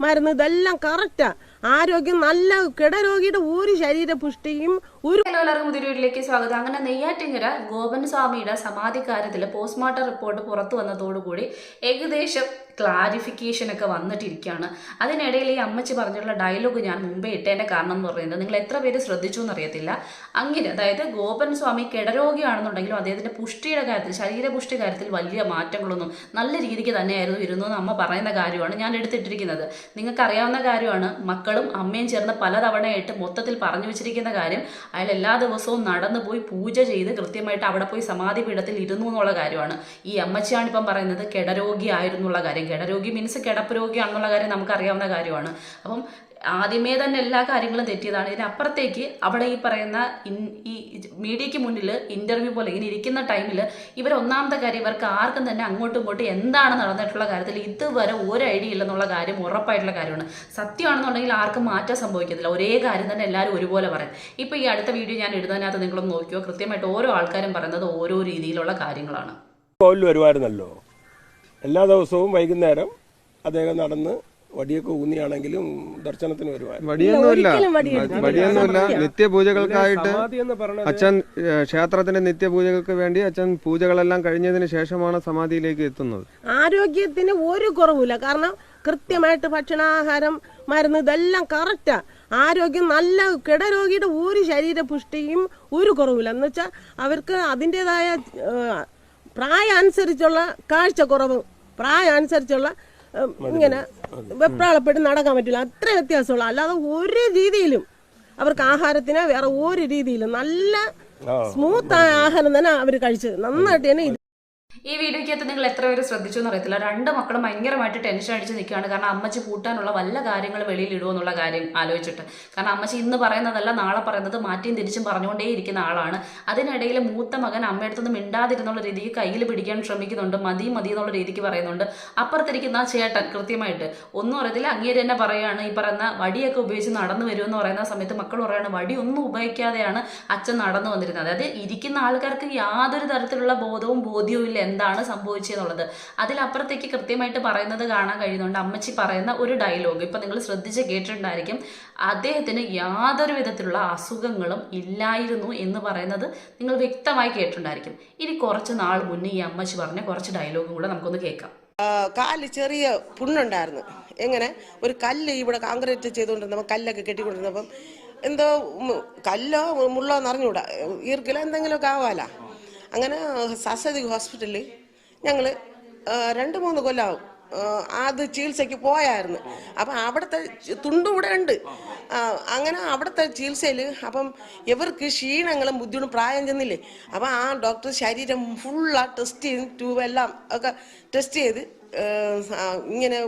മരുന്ന് ഇതെല്ലാം കറക്റ്റാണ് ആരോഗ്യം നല്ല കിടരോഗിയുടെ ഒരു ശരീര പുഷ്ടിയും ഒരു എല്ലാവർക്കും പുതിയ വീട്ടിലേക്ക് സ്വാഗതം. അങ്ങനെ നെയ്യാറ്റിങ്ങര ഗോപൻ സ്വാമിയുടെ സമാധി കാര്യത്തിൽ പോസ്റ്റ്മോർട്ടം റിപ്പോർട്ട് പുറത്തു വന്നതോടുകൂടി ഏകദേശം ക്ലാരിഫിക്കേഷൻ ഒക്കെ വന്നിട്ടിരിക്കുകയാണ് അതിനിടയിൽ ഈ അമ്മച്ചി പറഞ്ഞിട്ടുള്ള ഡയലോഗ് ഞാൻ മുമ്പേ ഇട്ടേന്റെ കാരണം എന്ന് പറയുന്നത് നിങ്ങൾ എത്ര പേര് ശ്രദ്ധിച്ചു എന്നറിയത്തില്ല. അങ്ങനെ അതായത് ഗോപൻ സ്വാമി കിടരോഗിയാണെന്നുണ്ടെങ്കിലും അദ്ദേഹത്തിന്റെ പുഷ്ടിയുടെ കാര്യത്തിൽ ശരീരപുഷ്ടി കാര്യത്തിൽ വലിയ മാറ്റങ്ങളൊന്നും നല്ല രീതിക്ക് തന്നെയായിരുന്നു ഇരുന്നു എന്ന് അമ്മ പറയുന്ന കാര്യമാണ് ഞാൻ എടുത്തിട്ടിരിക്കുന്നത്. നിങ്ങൾക്ക് അറിയാവുന്ന കാര്യമാണ് മക്കളും അമ്മയും ചേർന്ന് പലതവണയായിട്ട് മൊത്തത്തിൽ പറഞ്ഞു വെച്ചിരിക്കുന്ന കാര്യം അയാൾ എല്ലാ ദിവസവും നടന്നു പോയി പൂജ ചെയ്ത് കൃത്യമായിട്ട് അവിടെ പോയി സമാധി പീഠത്തിൽ ഇരുന്നു എന്നുള്ള കാര്യമാണ്. ഈ അമ്മച്ചിയാണ് ഇപ്പം പറയുന്നത് കിടരോഗി ആയിരുന്നുള്ള കാര്യം. കിടരോഗി മീൻസ് കിടപ്പ് രോഗിയാണെന്നുള്ള കാര്യം നമുക്കറിയാവുന്ന കാര്യമാണ്. അപ്പം ആദ്യമേ തന്നെ എല്ലാ കാര്യങ്ങളും തെറ്റിയതാണ്. ഇതിനപ്പുറത്തേക്ക് അവിടെ ഈ പറയുന്ന ഈ മീഡിയയ്ക്ക് മുന്നിൽ ഇന്റർവ്യൂ പോലെ ഇങ്ങനെ ഇരിക്കുന്ന ടൈമിൽ ഇവർ ഒന്നാമത്തെ കാര്യം ഇവർക്ക് ആർക്കും തന്നെ അങ്ങോട്ടും ഇങ്ങോട്ടും എന്താണ് നടന്നിട്ടുള്ള കാര്യത്തിൽ ഇതുവരെ ഒരു ഐഡിയ ഇല്ലെന്നുള്ള കാര്യം ഉറപ്പായിട്ടുള്ള കാര്യമാണ്. സത്യമാണെന്നുണ്ടെങ്കിൽ ആർക്കും മാറ്റം സംഭവിക്കത്തില്ല. ഒരേ കാര്യം തന്നെ എല്ലാവരും ഒരുപോലെ പറയും. ഇപ്പോൾ ഈ അടുത്ത വീഡിയോ ഞാൻ ഇടുന്നതിനകത്ത് നിങ്ങളൊന്ന് നോക്കിയോ? കൃത്യമായിട്ട് ഓരോ ആൾക്കാരും പറയുന്നത് ഓരോ രീതിയിലുള്ള കാര്യങ്ങളാണ്. വരുമായിരുന്നല്ലോ. എല്ലാ ദിവസവും വൈകുന്നേരം അദ്ദേഹം നടന്ന് വടിയൊക്കെ ഊന്നിയാണെങ്കിലും ദർശനത്തിന് വരുമായിരുന്നു വടിയൊന്നുമില്ല. നിത്യപൂജകൾക്കായിട്ട് അച്ഛൻ ക്ഷേത്രത്തിന്റെ നിത്യപൂജകൾക്ക് വേണ്ടി അച്ഛൻ പൂജകളെല്ലാം കഴിഞ്ഞതിന് ശേഷമാണ് സമാധിയിലേക്ക് എത്തുന്നത്. ആരോഗ്യത്തിന് ഒരു കുറവില്ല കാരണം കൃത്യമായിട്ട് ഭക്ഷണാഹാരം മരുന്ന് ഇതെല്ലാം കറക്റ്റാ ആരോഗ്യം നല്ല കിടരോഗിയുടെ ഒരു ശരീര പുഷ്ടിയും ഒരു കുറവില്ല എന്ന് വെച്ചാൽ അവർക്ക് അതിന്റെതായ പ്രായം അനുസരിച്ചുള്ള കാഴ്ചക്കുറവ് പ്രായം അനുസരിച്ചുള്ള ഇങ്ങനെ വെപ്രാളപ്പെട്ട് നടക്കാൻ പറ്റില്ല. അത്ര വ്യത്യാസമുള്ള അല്ലാതെ ഒരു രീതിയിലും അവർക്ക് ആഹാരത്തിന് വേറെ ഒരു രീതിയിലും നല്ല സ്മൂത്തായ ആഹാരം തന്നെ അവർ കഴിച്ചത് നന്നായിട്ട് തന്നെ ഇത് ഈ വീഡിയോയ്ക്കകത്ത് നിങ്ങൾ എത്ര പേര് ശ്രദ്ധിച്ചു എന്ന് അറിയത്തില്ല. രണ്ട് മക്കളും ഭയങ്കരമായിട്ട് ടെൻഷൻ അടിച്ച് നിൽക്കുകയാണ്. കാരണം അമ്മച്ചി പൂട്ടാനുള്ള വല്ല കാര്യങ്ങൾ വെളിയിൽ ഇടുമോ എന്നുള്ള കാര്യം ആലോചിച്ചിട്ട്. കാരണം അമ്മച്ചി ഇന്ന് പറയുന്നതല്ല നാളെ പറയുന്നത് മാറ്റിയും തിരിച്ചും പറഞ്ഞുകൊണ്ടേ ഇരിക്കുന്ന ആളാണ്. അതിനിടയിൽ മൂത്ത മകൻ അമ്മയടുത്തൊന്നും മിണ്ടാതിരുന്നുള്ള രീതിക്ക് കയ്യിൽ പിടിക്കാൻ ശ്രമിക്കുന്നുണ്ട്. മതി മതി എന്നുള്ള രീതിക്ക് പറയുന്നുണ്ട്. അപ്പുറത്തിരിക്കുന്ന ആ ചേട്ടൻ കൃത്യമായിട്ട് ഒന്നും അറിയത്തില്ല. അങ്ങേര് തന്നെ പറയുകയാണ് ഈ പറയുന്ന വടിയൊക്കെ ഉപയോഗിച്ച് നടന്നു വരുമെന്ന് പറയുന്ന സമയത്ത് മക്കൾ പറയുകയാണ് വടി ഒന്നും ഉപയോഗിക്കാതെയാണ് അച്ഛൻ നടന്നു വന്നിരുന്നത്. അതായത് ഇരിക്കുന്ന ആൾക്കാർക്ക് യാതൊരു തരത്തിലുള്ള ബോധവും ബോധ്യവും ഇല്ല എന്താണ് സംഭവിച്ചതെന്നുള്ളത്. അതിലപ്പുറത്തേക്ക് കൃത്യമായിട്ട് പറയുന്നത് കാണാൻ കഴിയുന്നുണ്ട്. അമ്മച്ചി പറയുന്ന ഒരു ഡയലോഗ് ഇപ്പം നിങ്ങൾ ശ്രദ്ധിച്ച് കേട്ടിട്ടുണ്ടായിരിക്കും. അദ്ദേഹത്തിന് യാതൊരു വിധത്തിലുള്ള അസുഖങ്ങളും ഇല്ലായിരുന്നു എന്ന് പറയുന്നത് നിങ്ങൾ വ്യക്തമായി കേട്ടിട്ടുണ്ടായിരിക്കും. ഇനി കുറച്ച് നാൾ മുന്നേ ഈ അമ്മച്ചി പറഞ്ഞ കുറച്ച് ഡയലോഗും കൂടെ നമുക്കൊന്ന് കേൾക്കാം. കാൽ ചെറിയ പുണ്ണുണ്ടായിരുന്നു. എങ്ങനെ? ഒരു കല്ല് ഇവിടെ കോൺക്രീറ്റ് ചെയ്തുകൊണ്ടിരുന്നപ്പോൾ കല്ലൊക്കെ കെട്ടിക്കൊണ്ടിരുന്നപ്പം എന്തോ കല്ലോ മുള്ളോ എന്നറിഞ്ഞൂടാ ഈർക്കിലോ എന്തെങ്കിലുമൊക്കെ ആവാല? അങ്ങനെ സരസ്വതി ഹോസ്പിറ്റലിൽ ഞങ്ങൾ രണ്ട് മൂന്ന് കൊല്ലാവും. അത് ചികിത്സയ്ക്ക് പോയായിരുന്നു. അപ്പം അവിടുത്തെ തുണ്ടും ഇവിടെ ഉണ്ട്. അങ്ങനെ അവിടുത്തെ ചികിത്സയിൽ അപ്പം ഇവർക്ക് ക്ഷീണങ്ങളും ബുദ്ധിമുട്ടും പ്രായം ചെന്നില്ലേ? അപ്പം ആ ഡോക്ടർ ശരീരം ഫുള്ളാ ടെസ്റ്റ് ചെയ്ത് ട്യൂബ് എല്ലാം ഒക്കെ ടെസ്റ്റ് ചെയ്ത് ഇങ്ങനെ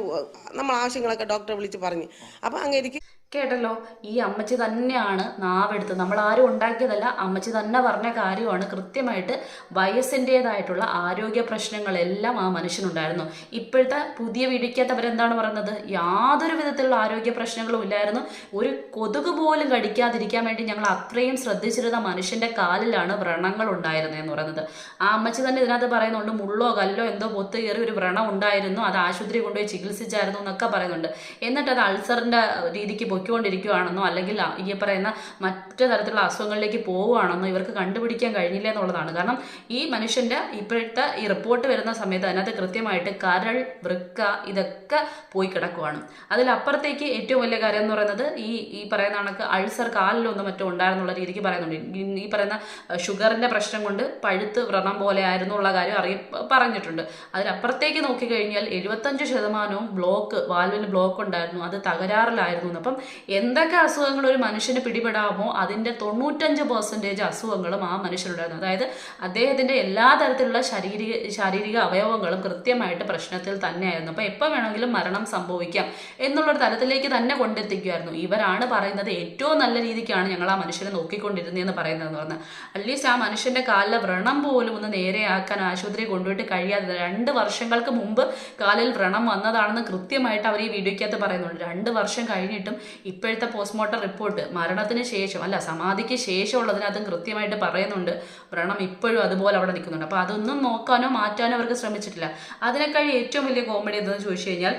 നമ്മൾ ആവശ്യങ്ങളൊക്കെ ഡോക്ടറെ വിളിച്ച് പറഞ്ഞു. അപ്പം അങ്ങേക്ക് കേട്ടല്ലോ ഈ അമ്മച്ചി തന്നെയാണ് നാവെടുത്ത് നമ്മൾ ആരും ഉണ്ടാക്കിയതല്ല അമ്മച്ചി തന്നെ പറഞ്ഞ കാര്യമാണ്. കൃത്യമായിട്ട് വയസ്സിന്റെതായിട്ടുള്ള ആരോഗ്യ പ്രശ്നങ്ങളെല്ലാം ആ മനുഷ്യനുണ്ടായിരുന്നു. ഇപ്പോഴത്തെ പുതിയ വീടിക്കകത്ത് അവരെന്താണ് പറയുന്നത്? യാതൊരു വിധത്തിലുള്ള ആരോഗ്യ പ്രശ്നങ്ങളും ഇല്ലായിരുന്നു. ഒരു കൊതുക് പോലും കടിക്കാതിരിക്കാൻ വേണ്ടി ഞങ്ങൾ അത്രയും ശ്രദ്ധിച്ചിരുന്ന മനുഷ്യന്റെ കാലിലാണ് വ്രണങ്ങൾ ഉണ്ടായിരുന്നതെന്ന് പറയുന്നത്. ആ അമ്മച്ചി തന്നെ ഇതിനകത്ത് പറയുന്നുണ്ട് മുള്ളോ കല്ലോ എന്തോ പൊത്ത് കയറി ഒരു വ്രണം ഉണ്ടായിരുന്നു. അത് ആശുപത്രി കൊണ്ടുപോയി ചികിത്സിച്ചായിരുന്നു എന്നൊക്കെ പറയുന്നുണ്ട്. എന്നിട്ട് അത് അൾസറിന്റെ രീതിക്ക് പൊയ്ക്കൊണ്ടിരിക്കുകയാണെന്നോ അല്ലെങ്കിൽ ഈ പറയുന്ന മറ്റു തരത്തിലുള്ള അസുഖങ്ങളിലേക്ക് പോവുകയാണെന്നോ ഇവർക്ക് കണ്ടുപിടിക്കാൻ കഴിഞ്ഞില്ല എന്നുള്ളതാണ്. കാരണം ഈ മനുഷ്യന്റെ ഇപ്പോഴത്തെ ഈ റിപ്പോർട്ട് വരുന്ന സമയത്ത് അതിനകത്ത് കൃത്യമായിട്ട് കരൾ വൃക്ക ഇതൊക്കെ പോയി കിടക്കുവാണ്. അതിലപ്പുറത്തേക്ക് ഏറ്റവും വലിയ കാര്യം എന്ന് പറയുന്നത് ഈ ഈ പറയുന്ന കണക്ക് അൾസർ കാലിലൊന്നും മറ്റോ ഉണ്ടായിരുന്നുള്ള രീതിക്ക് പറയുന്നുണ്ട്. ഈ- പറയുന്ന ഷുഗറിന്റെ പ്രശ്നം കൊണ്ട് പഴുത്ത് വ്രണം പോലെ ആയിരുന്നു ഉള്ള കാര്യം അറിയ പറഞ്ഞിട്ടുണ്ട്. അതിലപ്പുറത്തേക്ക് നോക്കിക്കഴിഞ്ഞാൽ എഴുപത്തഞ്ച് ശതമാനവും ബ്ലോക്ക് വാൽവിന് ബ്ലോക്ക് ഉണ്ടായിരുന്നു. അത് തകരാറിലായിരുന്നു. അപ്പം എന്തൊക്കെ അസുഖങ്ങൾ ഒരു മനുഷ്യന് പിടിപെടാമോ അതിന്റെ തൊണ്ണൂറ്റഞ്ച് പെർസെന്റേജ് അസുഖങ്ങളും ആ മനുഷ്യനുണ്ടായിരുന്നു അതായത് അദ്ദേഹത്തിന്റെ എല്ലാ തരത്തിലുള്ള ശാരീരിക ശാരീരിക അവയവങ്ങളും കൃത്യമായിട്ട് പ്രശ്നത്തിൽ തന്നെയായിരുന്നു. അപ്പോൾ എപ്പോൾ വേണമെങ്കിലും മരണം സംഭവിക്കാം എന്നുള്ളൊരു തലത്തിലേക്ക് തന്നെ കൊണ്ടെത്തിക്കുമായിരുന്നു ഇവരാണ് പറയുന്നത് ഏറ്റവും നല്ല രീതിക്കാണ് ഞങ്ങൾ ആ മനുഷ്യനെ നോക്കിക്കൊണ്ടിരുന്നതെന്ന് പറയുന്നതെന്ന് പറഞ്ഞാൽ. അറ്റ്ലീസ്റ്റ് ആ മനുഷ്യന്റെ കാലിലെ വ്രണം പോലും ഒന്ന് നേരെയാക്കാൻ ആശുപത്രി കൊണ്ടുപോയിട്ട് കഴിയാതെ രണ്ട് വർഷങ്ങൾക്ക് മുമ്പ് കാലിൽ വ്രണം വന്നതാണെന്ന് കൃത്യമായിട്ട് അവർ ഈ വീഡിയോയ്ക്കകത്ത് പറയുന്നുണ്ട്. രണ്ട് വർഷം കഴിഞ്ഞിട്ടും ഇപ്പോഴത്തെ പോസ്റ്റ്മോർട്ടം റിപ്പോർട്ട് മരണത്തിന് ശേഷം അല്ല സമാധിക്ക് ശേഷമുള്ളതിനകത്തും കൃത്യമായിട്ട് പറയുന്നുണ്ട്. വ്രണം ഇപ്പോഴും അതുപോലെ അവിടെ നിൽക്കുന്നുണ്ട്. അപ്പോൾ അതൊന്നും നോക്കാനോ മാറ്റാനോ അവർക്ക് ശ്രമിച്ചിട്ടില്ല. അതിനേക്കാൾ ഏറ്റവും വലിയ കോമഡി എന്തെന്ന് ചോദിച്ചു കഴിഞ്ഞാൽ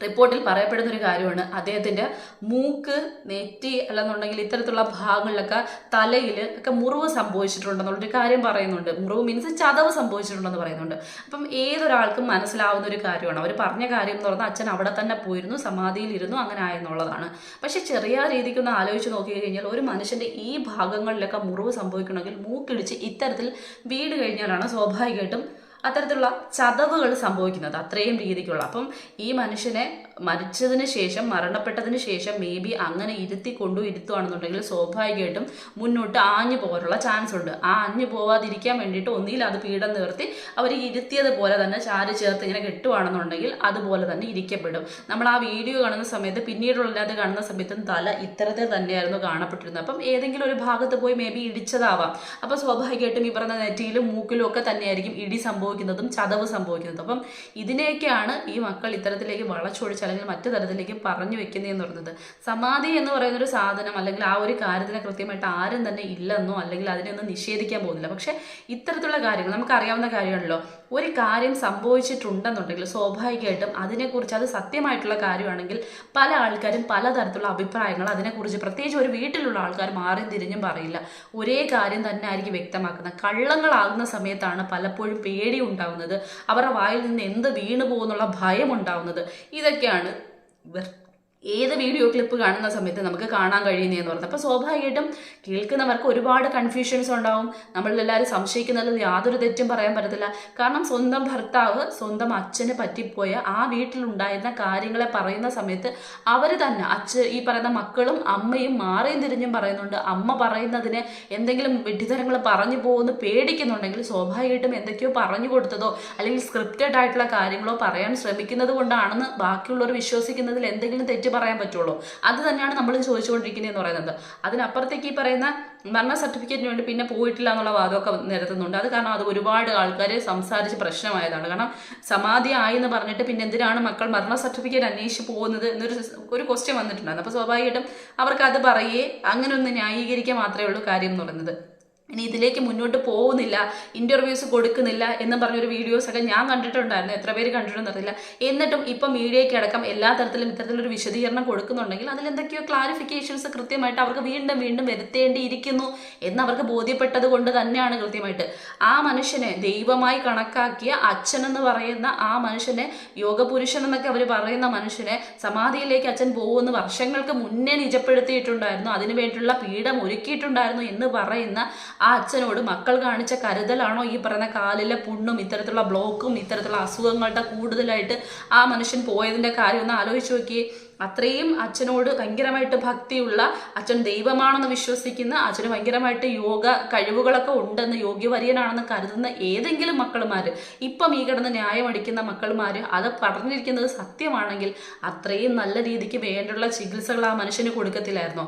റിപ്പോർട്ടിൽ പറയപ്പെടുന്ന ഒരു കാര്യമാണ്. അദ്ദേഹത്തിന്റെ മൂക്ക് നെറ്റി അല്ലെന്നുണ്ടെങ്കിൽ ഇത്തരത്തിലുള്ള ഭാഗങ്ങളിലൊക്കെ തലയിൽ ഒക്കെ മുറിവ് സംഭവിച്ചിട്ടുണ്ടെന്നുള്ളൊരു കാര്യം പറയുന്നുണ്ട്. മുറിവ് മീൻസ് ചതവ് സംഭവിച്ചിട്ടുണ്ടെന്ന് പറയുന്നുണ്ട്. അപ്പം ഏതൊരാൾക്കും മനസ്സിലാവുന്ന ഒരു കാര്യമാണ്. അവർ പറഞ്ഞ കാര്യം എന്ന് പറഞ്ഞാൽ അച്ഛൻ അവിടെ തന്നെ പോയിരുന്നു സമാധിയിലിരുന്നു അങ്ങനെ ആയെന്നുള്ളതാണ്. പക്ഷെ ചെറിയ രീതിക്ക് ഒന്ന് ആലോചിച്ച് നോക്കി കഴിഞ്ഞാൽ ഒരു മനുഷ്യന്റെ ഈ ഭാഗങ്ങളിലൊക്കെ മുറിവ് സംഭവിക്കണമെങ്കിൽ മൂക്കിടിച്ച് ഇത്തരത്തിൽ വീട് കഴിഞ്ഞാലാണ് സ്വാഭാവികമായിട്ടും അത്തരത്തിലുള്ള ചതവുകൾ സംഭവിക്കുന്നത് അത്രയും രീതിക്കുള്ള അപ്പം ഈ മനുഷ്യനെ മരിച്ചതിന് ശേഷം മരണപ്പെട്ടതിന് ശേഷം മേ ബി അങ്ങനെ ഇരുത്തി കൊണ്ടു ഇരുത്തുകയാണെന്നുണ്ടെങ്കിൽ സ്വാഭാവികമായിട്ടും മുന്നോട്ട് ആഞ്ഞു പോകാനുള്ള ചാൻസ് ഉണ്ട്. ആ ആഞ്ഞു പോവാതിരിക്കാൻ വേണ്ടിയിട്ട് ഒന്നിയിൽ അത് പീഠം നിർത്തി അവർ ഇരുത്തിയത് പോലെ തന്നെ ചാരി ചേർത്ത് ഇങ്ങനെ കെട്ടുവാണെന്നുണ്ടെങ്കിൽ അതുപോലെ തന്നെ ഇരിക്കപ്പെടും. നമ്മൾ ആ വീഡിയോ കാണുന്ന സമയത്ത് പിന്നീടുള്ളത് കാണുന്ന സമയത്തും തല ഇത്തരത്തിൽ തന്നെയായിരുന്നു കാണപ്പെട്ടിരുന്നത്. അപ്പം ഏതെങ്കിലും ഒരു ഭാഗത്ത് പോയി മേ ബി ഇടിച്ചതാവാം. അപ്പോൾ സ്വാഭാവികമായിട്ടും ഈ പറഞ്ഞ നെറ്റിയിലും മൂക്കിലും ഒക്കെ തന്നെയായിരിക്കും ഇടി സംഭവിക്കുന്നതും ചതവ് സംഭവിക്കുന്നതും. അപ്പം ഇതിനെയൊക്കെയാണ് ഈ മക്കൾ ഇത്തരത്തിലേക്ക് വളച്ചൊടിച്ച് അല്ലെങ്കിൽ മറ്റു തരത്തിലേക്ക് പറഞ്ഞു വെക്കുന്നതെന്ന് പറയുന്നത്. സമാധി എന്ന് പറയുന്ന ഒരു സാധനം അല്ലെങ്കിൽ ആ ഒരു കാര്യത്തിനെ കൃത്യമായിട്ട് ആരും തന്നെ ഇല്ലെന്നോ അല്ലെങ്കിൽ അതിനെ ഒന്നും നിഷേധിക്കാൻ പോകുന്നില്ല. പക്ഷേ ഇത്തരത്തിലുള്ള കാര്യങ്ങൾ നമുക്ക് അറിയാവുന്ന കാര്യമാണല്ലോ. ഒരു കാര്യം സംഭവിച്ചിട്ടുണ്ടെന്നുണ്ടെങ്കിൽ സ്വാഭാവികമായിട്ടും അതിനെക്കുറിച്ച് അത് സത്യമായിട്ടുള്ള കാര്യമാണെങ്കിൽ പല ആൾക്കാരും പലതരത്തിലുള്ള അഭിപ്രായങ്ങൾ അതിനെക്കുറിച്ച് പ്രത്യേകിച്ച് ഒരു വീട്ടിലുള്ള ആൾക്കാർ മാറി തിരിഞ്ഞും പറയില്ല. ഒരേ കാര്യം തന്നെ ആയിരിക്കും വ്യക്തമാക്കുന്നത്. കള്ളങ്ങളാകുന്ന സമയത്താണ് പലപ്പോഴും പേടി ഉണ്ടാവുന്നത്. അവരുടെ വായിൽ നിന്ന് എന്ത് വീണു പോകുന്നുള്ള ഭയം ഉണ്ടാവുന്നത്. ഇതൊക്കെയാണ് ഏത് വീഡിയോ ക്ലിപ്പ് കാണുന്ന സമയത്ത് നമുക്ക് കാണാൻ കഴിയുന്നതെന്ന് പറഞ്ഞത്. അപ്പോൾ സ്വാഭാവികമായിട്ടും കേൾക്കുന്നവർക്ക് ഒരുപാട് കൺഫ്യൂഷൻസ് ഉണ്ടാവും. നമ്മളെല്ലാവരും സംശയിക്കുന്നതിൽ യാതൊരു തെറ്റും പറയാൻ പറ്റത്തില്ല. കാരണം സ്വന്തം ഭർത്താവ് സ്വന്തം അച്ഛന് പറ്റിപ്പോയ ആ വീട്ടിലുണ്ടായിരുന്ന കാര്യങ്ങളെ പറയുന്ന സമയത്ത് അവർ തന്നെ അച്ഛൻ ഈ പറയുന്ന മക്കളും അമ്മയും മാറിയും തിരിഞ്ഞും പറയുന്നുണ്ട്. അമ്മ പറയുന്നതിന് എന്തെങ്കിലും വിഡ്ഢിതരങ്ങൾ പറഞ്ഞു പോകുമെന്ന് പേടിക്കുന്നുണ്ടെങ്കിൽ സ്വാഭാവികമായിട്ടും എന്തൊക്കെയോ പറഞ്ഞു കൊടുത്തതോ അല്ലെങ്കിൽ സ്ക്രിപ്റ്റഡ് ആയിട്ടുള്ള കാര്യങ്ങളോ പറയാൻ ശ്രമിക്കുന്നത് കൊണ്ടാണെന്ന് ബാക്കിയുള്ളവർ വിശ്വസിക്കുന്നതിൽ എന്തെങ്കിലും തെറ്റ് പറയാൻ പറ്റുള്ളൂ. അത് തന്നെയാണ് നമ്മൾ ചോദിച്ചുകൊണ്ടിരിക്കുന്നത് എന്ന് പറയുന്നത്. അതിനപ്പുറത്തേക്ക് ഈ പറയുന്ന മരണ സർട്ടിഫിക്കറ്റിന് വേണ്ടി പിന്നെ പോയിട്ടില്ല എന്നുള്ള വാദമൊക്കെ നിരത്തുന്നുണ്ട്. അത് കാരണം അത് ഒരുപാട് ആൾക്കാർ സംസാരിച്ച് പ്രശ്നമായതാണ്. കാരണം സമാധി ആയി എന്ന് പറഞ്ഞിട്ട് പിന്നെ എന്തിനാണ് മക്കൾ മരണ സർട്ടിഫിക്കറ്റ് അന്വേഷിച്ച് പോകുന്നത് എന്നൊരു ഒരു ക്വസ്റ്റ്യൻ വന്നിട്ടുണ്ടായിരുന്നു. അപ്പോൾ സ്വാഭാവികമായിട്ടും അവർക്ക് അത് പറയേ അങ്ങനെ ഒന്ന് ന്യായീകരിക്കുക മാത്രമേ ഉള്ളൂ കാര്യം എന്ന് പറയുന്നത്. ഇനി ഇതിലേക്ക് മുന്നോട്ട് പോകുന്നില്ല ഇന്റർവ്യൂസ് കൊടുക്കുന്നില്ല എന്ന് പറഞ്ഞൊരു വീഡിയോസ് ഒക്കെ ഞാൻ കണ്ടിട്ടുണ്ടായിരുന്നു. എത്ര പേര് കണ്ടിട്ടുണ്ടെന്നറിയില്ല എന്നിട്ടും ഇപ്പം മീഡിയയ്ക്ക് അടക്കം എല്ലാ തരത്തിലും ഇത്തരത്തിലൊരു വിശദീകരണം കൊടുക്കുന്നുണ്ടെങ്കിൽ അതിൽ എന്തൊക്കെയോ ക്ലാരിഫിക്കേഷൻസ് കൃത്യമായിട്ട് അവർക്ക് വീണ്ടും വീണ്ടും വരുത്തേണ്ടിയിരിക്കുന്നു എന്ന് അവർക്ക് ബോധ്യപ്പെട്ടത് കൊണ്ട് തന്നെയാണ് കൃത്യമായിട്ട്. ആ മനുഷ്യനെ ദൈവമായി കണക്കാക്കിയ അച്ഛൻ എന്ന് പറയുന്ന ആ മനുഷ്യനെ യോഗപുരുഷൻ എന്നൊക്കെ അവർ പറയുന്ന മനുഷ്യനെ സമാധിയിലേക്ക് അച്ഛൻ പോകുമെന്ന് വർഷങ്ങൾക്ക് മുന്നേ നിജപ്പെടുത്തിയിട്ടുണ്ടായിരുന്നു. അതിനു വേണ്ടിയുള്ള പീഠം ഒരുക്കിയിട്ടുണ്ടായിരുന്നു എന്ന് പറയുന്ന ആ അച്ഛനോട് മക്കൾ കാണിച്ച കരുതലാണോ ഈ പറയുന്ന കാലിലെ പുണ്ണും ഇത്തരത്തിലുള്ള ബ്ലോക്കും ഇത്തരത്തിലുള്ള അസുഖങ്ങളുടെ കൂടുതലായിട്ട് ആ മനുഷ്യൻ പോയതിന്റെ കാര്യം ഒന്ന് ആലോചിച്ച് നോക്കിയേ. അത്രയും അച്ഛനോട് ഭയങ്കരമായിട്ട് ഭക്തിയുള്ള അച്ഛൻ ദൈവമാണെന്ന് വിശ്വസിക്കുന്ന അച്ഛന് ഭയങ്കരമായിട്ട് യോഗ കഴിവുകളൊക്കെ ഉണ്ടെന്ന് യോഗ്യവര്യനാണെന്ന് കരുതുന്ന ഏതെങ്കിലും മക്കൾമാർ ഇപ്പം ഈ കിടന്ന് ന്യായം അടിക്കുന്ന മക്കൾമാർ അത് പറഞ്ഞിരിക്കുന്നത് സത്യമാണെങ്കിൽ അത്രയും നല്ല രീതിക്ക് വേണ്ടിയുള്ള ചികിത്സകൾ ആ മനുഷ്യന് കൊടുക്കത്തില്ലായിരുന്നോ?